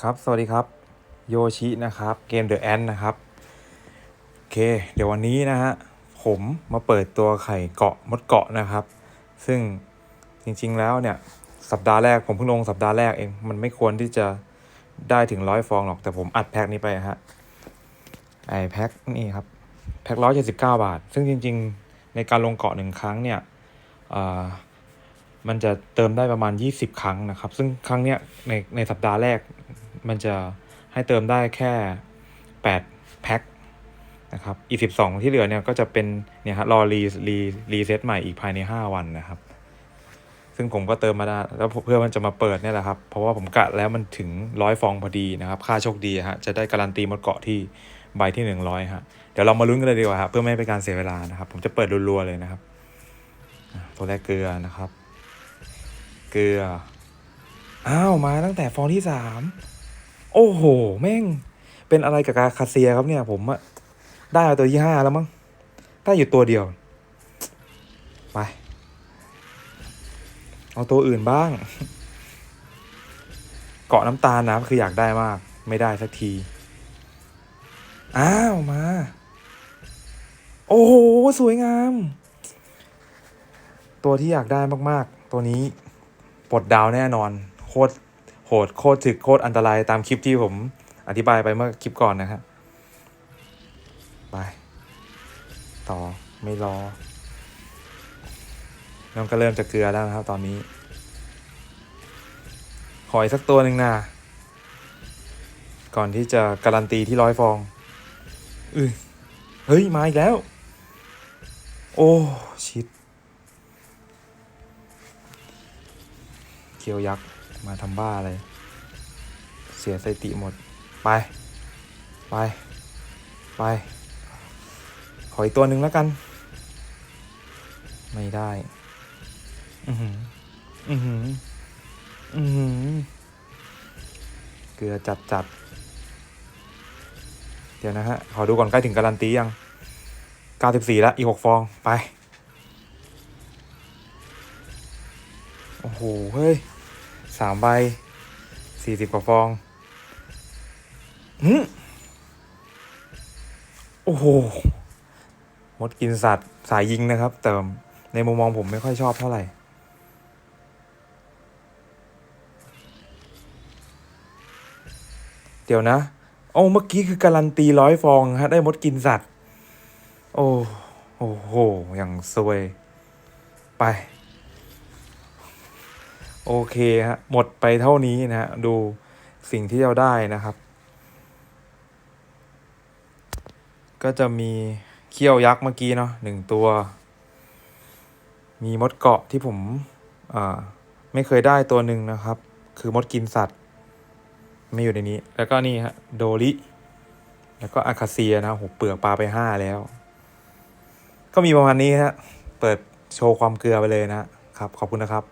ครับ สวัสดีครับ โยชินะครับ เกม The Ant นะครับ โอเค เดี๋ยววันนี้นะฮะ ผมมาเปิดตัวไข่เกาะมดเกาะนะครับ ซึ่งจริงๆแล้วเนี่ย สัปดาห์แรกผมเพิ่งลงสัปดาห์แรกเอง มันไม่ควรที่จะได้ถึงร้อยฟองหรอก แต่ผมอัดแพ็คนี้ไปฮะ ไอแพ็คนี่ครับ แพ็คร้อยเจ็ดสิบเก้าบาท ซึ่งจริง ๆ ในการลงเกาะหนึ่งครั้งเนี่ยอ่า มันจะเติมได้ประมาณ 20 ครั้งนะครับ ซึ่งครั้งเนี้ยในในสัปดาห์แรก มันจะให้เติมได้แค่ 8 แพ็คนะครับ อีก 12 ที่เหลือเนี่ยก็จะเป็นเนี่ยฮะรอรีรีรีเซ็ตใหม่อีกภายใน 5 วันนะครับ ซึ่งผมก็เติมมาได้แล้วเพื่อมันจะมาเปิดเนี่ยแหละครับ เพราะว่าผมกะแล้วมันถึงร้อยฟองพอดีนะครับ ค่าโชคดีฮะ จะได้การันตีหมดเกาะที่ใบที่ 100ฮะ เดี๋ยวเรามาลุ้นกันเลยดีกว่าครับเพื่อไม่ให้เป็นการเสียเวลานะครับ ผมจะเปิดรัวๆเลยนะครับ ตัวแรกเกลือนะครับ เกลือ อ้าว มาตั้งแต่ฟองที่สาม โอ้โห แม่ง เป็นอะไรกับกาคาเซียครับเนี่ยผมอะได้เอาตัวที่ห้าแล้วมั้ง ได้อยู่ตัวเดียว ไป เอาตัวอื่นบ้าง เกาะน้ำตาลนะคืออยากได้มาก ไม่ได้สักที อ้าว มา โอ้โห สวยงาม ตัวที่อยากได้มาก ๆ ตัวนี้ ปลดดาวแน่นอน โคตรโหดโคตรถึกโคตรอันตรายตามคลิปที่ผมอธิบายไปเมื่อคลิปก่อนนะครับไป ต่อไม่รอ น้องก็เริ่มจะเกลือแล้วนะครับ ตอนนี้ขออีกสักตัวหนึ่งนะก่อนที่จะการันตีที่ร้อยฟองอือเฮ้ย มาอีกแล้ว โอ้ ชิด เคียวยักษ์ มาทำบ้าอะไร เสียสติหมด ไป ไป ไป ขออีกตัวหนึ่งแล้วกัน ไม่ได้ อือหือ อือหือ อือหือ เกลือจัดจัด เดี๋ยวนะฮะ ขอดูก่อนใกล้ถึงการันตียัง 94 แล้ว อีก 6 ฟอง ไป โอ้โห เฮ้ย สามใบสี่สิบกว่าฟองหืมโอ้โห มดกินสัตว์สายยิงนะครับ แต่ในมุมมองผมไม่ค่อยชอบเท่าไหร่เดี๋ยวนะ โอ้เมื่อกี้คือการันตีร้อยฟองฮะได้มดกินสัตว์ โอ้โอ้โหอย่างซวย ไป โอเคฮะหมดไปเท่านี้นะฮะดูสิ่งที่เราได้นะครับ ก็จะมีเขี้ยวยักษ์เมื่อกี้เนาะหนึ่งตัว มีมดเกาะที่ผมไม่เคยได้ตัวหนึ่งนะครับ คือมดกินสัตว์ ไม่อยู่ในนี้ แล้วก็นี่ฮะโดริ แล้วก็อาคาเซียนะโหเปลือกปลาไปห้าแล้ว ก็มีประมาณนี้ฮะเปิดโชว์ความเกลือไปเลยนะครับ ขอบคุณนะครับ